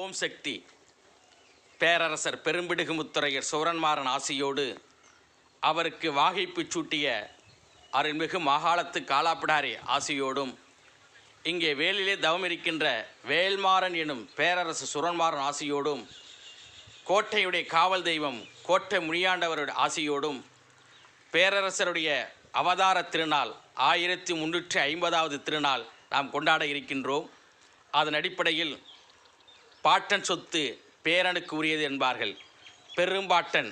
ஓம் சக்தி. பேரரசர் பெரும்பிடுகுமுத்துறையர் சோரன்மாறன் ஆசியோடு அவருக்கு வாகைப்பு சூட்டிய அருள்மிகு மாகாளத்து காலாப்பிடாரி ஆசியோடும் இங்கே வேலிலே தவம் இருக்கின்ற வேல்மாறன் எனும் பேரரசு சுரன்மாறன் ஆசியோடும் கோட்டையுடைய காவல் தெய்வம் கோட்டை முனியாண்டவருடைய ஆசியோடும் பேரரசருடைய அவதார திருநாள் ஆயிரத்தி முன்னூற்றி ஐம்பதாவது திருநாள் நாம் கொண்டாட இருக்கின்றோம். அதன் அடிப்படையில் பாட்டன் சொத்து பேரனுக்கு உரியது என்பார்கள். பெரும்பாட்டன்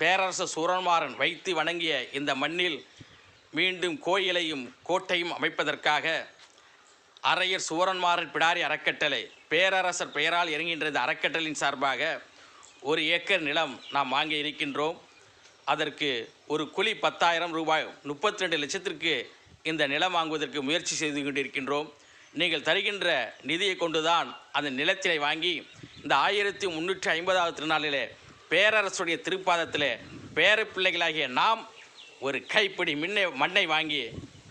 பேரரசர் சூரன்மாறன் வைத்து வணங்கிய இந்த மண்ணில் மீண்டும் கோயிலையும் கோட்டையும் அமைப்பதற்காக அரையர் சூரன்மாறன் பிடாரி அறக்கட்டளை பேரரசர் பெயரால் இறங்குகின்ற இந்த அறக்கட்டளையின் சார்பாக ஒரு ஏக்கர் நிலம் நாம் வாங்கி இருக்கின்றோம். அதற்கு ஒரு குழி பத்தாயிரம் ரூபாய் முப்பத்தி ரெண்டு லட்சத்திற்கு இந்த நிலம் வாங்குவதற்கு முயற்சி செய்து கொண்டிருக்கின்றோம். நீங்கள் தருகின்ற நிதியை கொண்டுதான் அந்த நிலத்தினை வாங்கி இந்த ஆயிரத்தி முந்நூற்றி ஐம்பதாவது திருநாளிலே பேரரசுடைய திருப்பாதத்திலே பேர பிள்ளைகளாகிய நாம் ஒரு கைப்பிடி மின்னை மண்ணை வாங்கி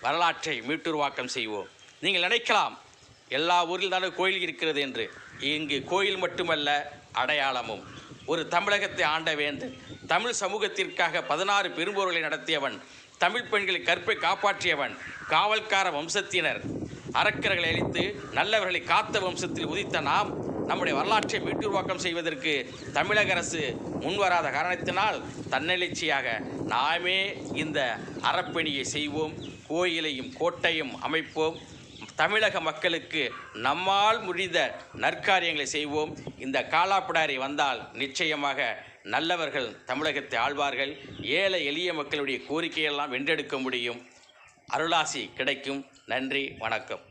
வரலாற்றை மீட்டுருவாக்கம் செய்வோம். நீங்கள் நினைக்கலாம் எல்லா ஊரில் தானே கோயில் இருக்கிறது என்று. இங்கு கோயில் மட்டுமல்ல அடையாளமும். ஒரு தமிழகத்தை ஆண்ட வேந்தன் தமிழ் சமூகத்திற்காக பதினாறு பெரும்போர்களை நடத்தியவன் தமிழ் பெண்களை கற்பை காப்பாற்றியவன் காவல்கார வம்சத்தினர் அரக்கர்களை அழித்து நல்லவர்களை காத்த வம்சத்தில் உதித்த நாம் நம்முடைய வரலாற்றை மீட்டுருவாக்கம் செய்வதற்கு தமிழக அரசு முன்வராத காரணத்தினால் தன்னெழுச்சியாக நாமே இந்த அறப்பணியை செய்வோம் கோயிலையும் கோட்டையும் அமைப்போம். தமிழக மக்களுக்கு நம்மால் முடிந்த நற்காரியங்களை செய்வோம். இந்த காலாப்பிடாரி வந்தால் நிச்சயமாக நல்லவர்கள் தமிழகத்தை ஆழ்வார்கள் ஏழை எளிய மக்களுடைய கோரிக்கையெல்லாம் வென்றெடுக்க முடியும். அருளாசி கிடைக்கும். நன்றி வணக்கம்.